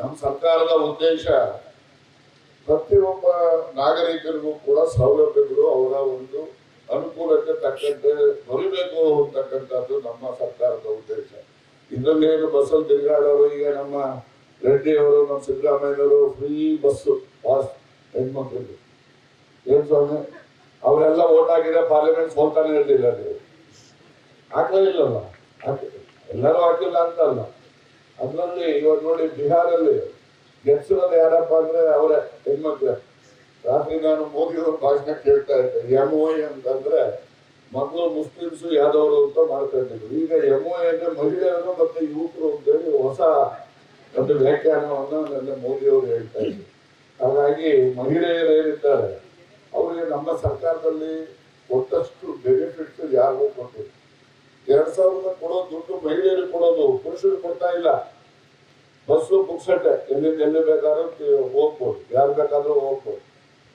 ನಮ್ಮ ಸರ್ಕಾರದ ಉದ್ದೇಶ ಪ್ರತಿಯೊಬ್ಬ ನಾಗರಿಕರಿಗೂ ಕೂಡ ಸೌಲಭ್ಯಗಳು ಅವರ ಒಂದು ಅನುಕೂಲಕ್ಕೆ ತಕ್ಕಂತೆ ಬರಬೇಕು ಅಂತಕ್ಕಂಥದ್ದು ನಮ್ಮ ಸರ್ಕಾರದ ಉದ್ದೇಶ. ಇದರಲ್ಲಿ ಏನು ಬಸ್ಸಲ್ಲಿ ತಿರುಗಾಡೋರು, ಈಗ ನಮ್ಮ ರೆಡ್ಡಿ ಅವರು, ನಮ್ಮ ಸಿದ್ದರಾಮಯ್ಯನವರು ಫ್ರೀ ಬಸ್ಸು ಪಾಸ್ ಹೆಣ್ಮಕ್ಳಿಗೆ. ಏನ್ ಸ್ವಾಮಿ? ಅವರೆಲ್ಲ ಓಟ್ ಹಾಕಿದ್ರೆ ಪಾರ್ಲಿಮೆಂಟ್ ಸೋಲ್ತಾನೆ ಇರಲಿಲ್ಲ ನೀವು ಹಾಕಲೇ ಇಲ್ಲಲ್ಲ? ಎಲ್ಲರೂ ಹಾಕಿಲ್ಲ ಅಂತಲ್ಲ. ಅದರಲ್ಲಿ ಇವಾಗ ನೋಡಿ ಬಿಹಾರಲ್ಲಿ ಗೆಸ್ಟ್ ಯಾರಪ್ಪ ಅಂದ್ರೆ ಅವರೇ ಹೆಣ್ಮಕ್ಳೆ. ರಾತ್ರಿ ನಾನು ಮೋದಿ ಅವ್ರ ಭಾಷಣ ಕೇಳ್ತಾ ಇದ್ದೆ. ಎಂ ಓ ಅಂತಂದ್ರೆ ಮೊದಲು ಮುಸ್ಲಿಮ್ಸ್ ಯಾದವರು ಅಂತ ಮಾಡ್ತಾ ಇದ್ರು ಈಗ ಎಂ ಓ ಅಂದ್ರೆ ಮಹಿಳೆಯರು ಮತ್ತೆ ಯುವಕರು ಅಂತೇಳಿ ಹೊಸ ಒಂದು ವ್ಯಾಖ್ಯಾನವನ್ನು ನನ್ನ ಮೋದಿ ಅವರು ಹೇಳ್ತಾ ಇದ್ರು. ಹಾಗಾಗಿ ಮಹಿಳೆಯರು ಏನಿದ್ದಾರೆ, ಅವರಿಗೆ ನಮ್ಮ ಸರ್ಕಾರದಲ್ಲಿ ಕೊಟ್ಟಷ್ಟು ಬೆನಿಫಿಟ್ಸ್ ಯಾರಿಗೂ ಕೊಟ್ಟಿಲ್ಲ. ಎರಡ್ ಸಾವಿರದ ಕೊಡೋ ದುಡ್ಡು ಮಹಿಳೆಯರಿಗೆ ಕೊಡೋದು ಪುರುಷರು ಕೊಡ್ತಾ ಇಲ್ಲ. ಬಸ್ಸು ಬುಕ್ಸೆಟ್ ಎಲ್ಲಿ ಎಲ್ಲಿ ಬೇಕಾದ್ರೂ ಹೋಗ್ಬೋದು. ಯಾರು ಬೇಕಾದ್ರೂ ಹೋಗ್ಬೋದು.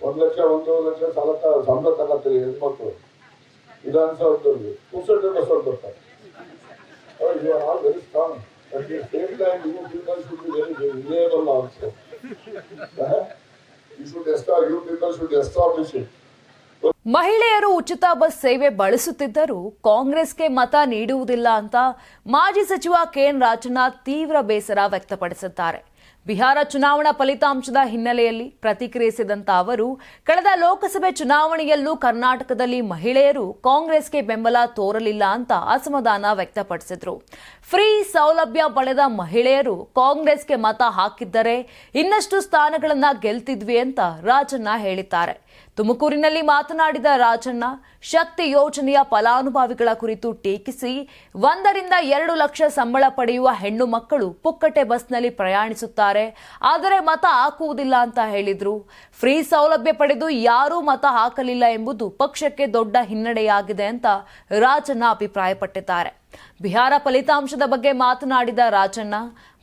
ಒಂದ್ ಲಕ್ಷ, ಒಂದೂವರೆ ಲಕ್ಷ ಸಾಲ ಸಂಬಳ ತಗೋತೀರಿ ಹೆಣ್ಮಕ್ಳು. ವಿಧಾನಸೌಧದಲ್ಲಿ ಪುಕ್ಸಟ್ಟೆ ಬಸ್ಸಲ್ಲಿ ಬರ್ತಾರೆ you are all very you people should establish it ಮಹಿಳೆಯರು ಉಚಿತ ಬಸ್ ಸೇವೆ ಬಳಸುತ್ತಿದ್ದರೂ ಕಾಂಗ್ರೆಸ್ಗೆ ಮತ ನೀಡುವುದಿಲ್ಲ ಅಂತ ಮಾಜಿ ಸಚಿವ ಕೆಎನ್ ರಾಜನಾಥ್ ತೀವ್ರ ಬೇಸರ ವ್ಯಕ್ತಪಡಿಸಿದ್ದಾರೆ. ಬಿಹಾರ ಚುನಾವಣಾ ಫಲಿತಾಂಶದ ಹಿನ್ನೆಲೆಯಲ್ಲಿ ಪ್ರತಿಕ್ರಿಯಿಸಿದಂತ ಅವರು, ಕಳೆದ ಲೋಕಸಭೆ ಚುನಾವಣೆಯಲ್ಲೂ ಕರ್ನಾಟಕದಲ್ಲಿ ಮಹಿಳೆಯರು ಕಾಂಗ್ರೆಸ್ಗೆ ಬೆಂಬಲ ತೋರಲಿಲ್ಲ ಅಂತ ಅಸಮಾಧಾನ ವ್ಯಕ್ತಪಡಿಸಿದರು. ಫ್ರೀ ಸೌಲಭ್ಯ ಪಡೆದ ಮಹಿಳೆಯರು ಕಾಂಗ್ರೆಸ್ಗೆ ಮತ ಹಾಕಿದ್ದರೆ ಇನ್ನಷ್ಟು ಸ್ಥಾನಗಳನ್ನು ಗೆಲ್ತಿದ್ವಿ ಅಂತ ರಾಜಣ್ಣ ಹೇಳಿದ್ದಾರೆ. ತುಮಕೂರಿನಲ್ಲಿ ಮಾತನಾಡಿದ ರಾಜಣ್ಣ ಶಕ್ತಿ ಯೋಜನೆಯ ಫಲಾನುಭವಿಗಳ ಕುರಿತು ಟೀಕಿಸಿ, ಒಂದರಿಂದ ಎರಡು ಲಕ್ಷ ಸಂಬಳ ಪಡೆಯುವ ಹೆಣ್ಣು ಮಕ್ಕಳು ಪುಕ್ಕಟೆ ಬಸ್ನಲ್ಲಿ ಪ್ರಯಾಣಿಸುತ್ತಾರೆ. ಆದರೆ ಮತ ಹಾಕುವುದಿಲ್ಲ ಅಂತ ಹೇಳಿದ್ರು. ಫ್ರೀ ಸೌಲಭ್ಯ ಪಡೆದು ಯಾರೂ ಮತ ಹಾಕಲಿಲ್ಲ ಎಂಬುದು ಪಕ್ಷಕ್ಕೆ ದೊಡ್ಡ ಹಿನ್ನಡೆಯಾಗಿದೆ ಅಂತ ರಾಜಣ್ಣ ಅಭಿಪ್ರಾಯಪಟ್ಟಿದ್ದಾರೆ. ಬಿಹಾರ ಫಲಿತಾಂಶದ ಬಗ್ಗೆ ಮಾತನಾಡಿದ ರಾಜಣ್ಣ,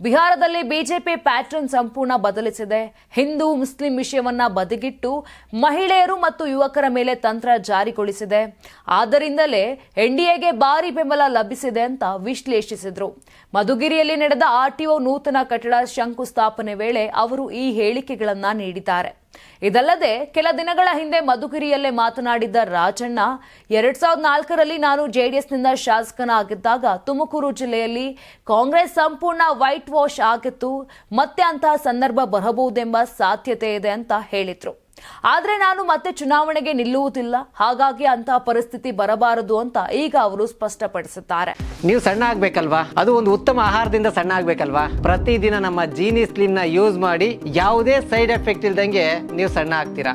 ಬಿಹಾರದಲ್ಲಿ ಬಿಜೆಪಿ ಪ್ಯಾಟರ್ನ್ ಸಂಪೂರ್ಣ ಬದಲಿಸಿದೆ. ಹಿಂದೂ, ಮುಸ್ಲಿಂ ವಿಷಯವನ್ನ ಬದಿಗಿಟ್ಟು ಮಹಿಳೆಯರು ಮತ್ತು ಯುವಕರ ಮೇಲೆ ತಂತ್ರ ಜಾರಿಗೊಳಿಸಿದೆ. ಆದ್ದರಿಂದಲೇ ಎನ್ಡಿಎಗೆ ಭಾರಿ ಬೆಂಬಲ ಲಭಿಸಿದೆ ಅಂತ ವಿಶ್ಲೇಷಿಸಿದರು. ಮಧುಗಿರಿಯಲ್ಲಿ ನಡೆದ ಆರ್ಟಿಒ ನೂತನ ಕಟ್ಟಡ ಶಂಕುಸ್ಥಾಪನೆ ವೇಳೆ ಅವರು ಈ ಹೇಳಿಕೆಗಳನ್ನು ನೀಡಿದ್ದಾರೆ. ಇದಲ್ಲದೆ ಕೆಲ ದಿನಗಳ ಹಿಂದೆ ಮಧುಗಿರಿಯಲ್ಲೇ ಮಾತನಾಡಿದ್ದ ರಾಜಣ್ಣ, ಎರಡ್ ಸಾವಿರದ ನಾಲ್ಕರಲ್ಲಿ ನಾನು ಜೆಡಿಎಸ್ನಿಂದ ಶಾಸಕನಾಗಿದ್ದಾಗ ತುಮಕೂರು ಜಿಲ್ಲೆಯಲ್ಲಿ ಕಾಂಗ್ರೆಸ್ ಸಂಪೂರ್ಣ ವೈಟ್ ವಾಶ್ ಆಗಿತ್ತು, ಮತ್ತೆ ಅಂತಹ ಸಂದರ್ಭ ಬರಬಹುದೆಂಬ ಸಾಧ್ಯತೆ ಇದೆ ಅಂತ ಹೇಳಿದ್ರು. ಆದ್ರೆ ನಾನು ಮತ್ತೆ ಚುನಾವಣೆಗೆ ನಿಲ್ಲುವುದಿಲ್ಲ. ಹಾಗಾಗಿ ಅಂತಹ ಪರಿಸ್ಥಿತಿ ಬರಬಾರದು ಅಂತ ಈಗ ಅವರು ಸ್ಪಷ್ಟಪಡಿಸುತ್ತಾರೆ. ನೀವು ಸಣ್ಣ ಆಗ್ಬೇಕಲ್ವಾ? ಅದು ಒಂದು ಉತ್ತಮ ಆಹಾರದಿಂದ ಸಣ್ಣ ಆಗ್ಬೇಕಲ್ವಾ? ಪ್ರತಿದಿನ ನಮ್ಮ ಜೀನಿ ಸ್ಲಿಮ್ನ ಯೂಸ್ ಮಾಡಿ ಯಾವುದೇ ಸೈಡ್ ಎಫೆಕ್ಟ್ ಇಲ್ದಂಗೆ ನೀವು ಸಣ್ಣ ಆಗ್ತೀರಾ?